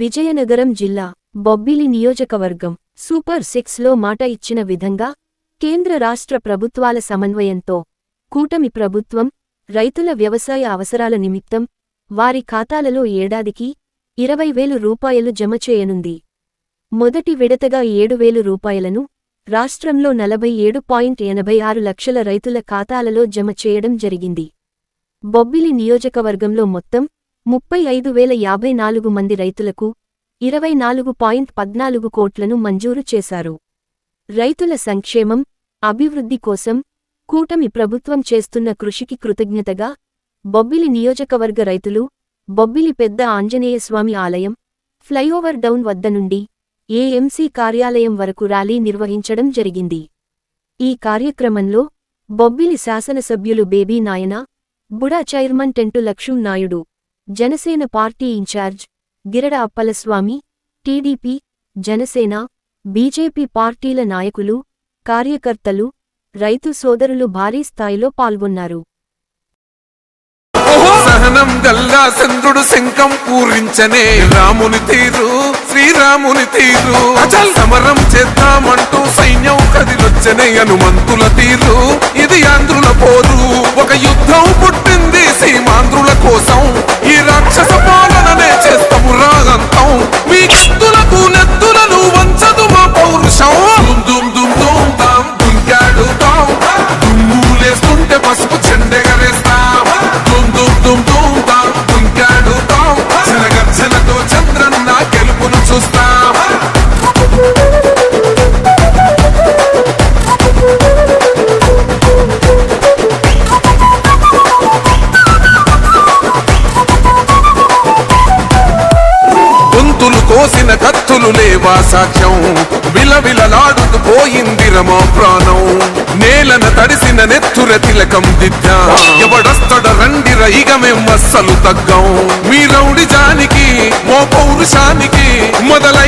విజయనగరం జిల్లా బొబ్బిలి నియోజకవర్గం సూపర్ సిక్స్లో మాట ఇచ్చిన విధంగా కేంద్ర రాష్ట్ర ప్రభుత్వాల సమన్వయంతో కూటమి ప్రభుత్వం రైతుల వ్యవసాయ అవసరాల నిమిత్తం వారి ఖాతాలలో ఏడాదికి ఇరవై వేలు రూపాయలు జమ చేయనుంది. మొదటి విడతగా ఏడు వేలు రూపాయలను రాష్ట్రంలో నలభై ఏడు పాయింట్ ఎనభై ఆరు లక్షల రైతుల ఖాతాలలో జమ చేయడం జరిగింది. బొబ్బిలి నియోజకవర్గంలో మొత్తం ముప్పై ఐదు వేల యాభై నాలుగు మంది రైతులకు ఇరవై నాలుగు పాయింట్ పద్నాలుగు కోట్లను మంజూరు చేశారు. రైతుల సంక్షేమం అభివృద్ధి కోసం కూటమి ప్రభుత్వం చేస్తున్న కృషికి కృతజ్ఞతగా బొబ్బిలి నియోజకవర్గ రైతులు బొబ్బిలి పెద్ద ఆంజనేయస్వామి ఆలయం ఫ్లైఓవర్ డౌన్ వద్ద నుండి ఏఎంసీ కార్యాలయం వరకు ర్యాలీ నిర్వహించడం జరిగింది. ఈ కార్యక్రమంలో బొబ్బిలి శాసనసభ్యులు Baby Nayana బుడా chairman Tentu Lakshmam Naidu Janasena party incharge Girada Appalaswamy TDP Janasena BJP పార్టీల నాయకులు కార్యకర్తలు రైతు సోదరులు భారీ స్థాయిలో పాల్గొన్నారు. సహనం గల్లా చంద్రుడు శంఖం పూరించనే రాముని తీరు శ్రీరాముని తీరు. సమరం చేద్దామంటూ సైన్యం కదిలొచ్చనే హనుమంతుల తీరు. ఇది ఆంధ్రుల పోరు ఒక యుద్ధం పుట్టు కత్తులు లేవా సాక్ష్యం విలవిలలాడుతూ పోయింది రమా ప్రాణం. నేలన తడిసిన నెత్తుర తిలకం దిద్దా. ఎవడొస్తడ రండి మేము అస్సలు తగ్గం. మీ రౌడి జానికి మో పౌరుషానికి మొదలై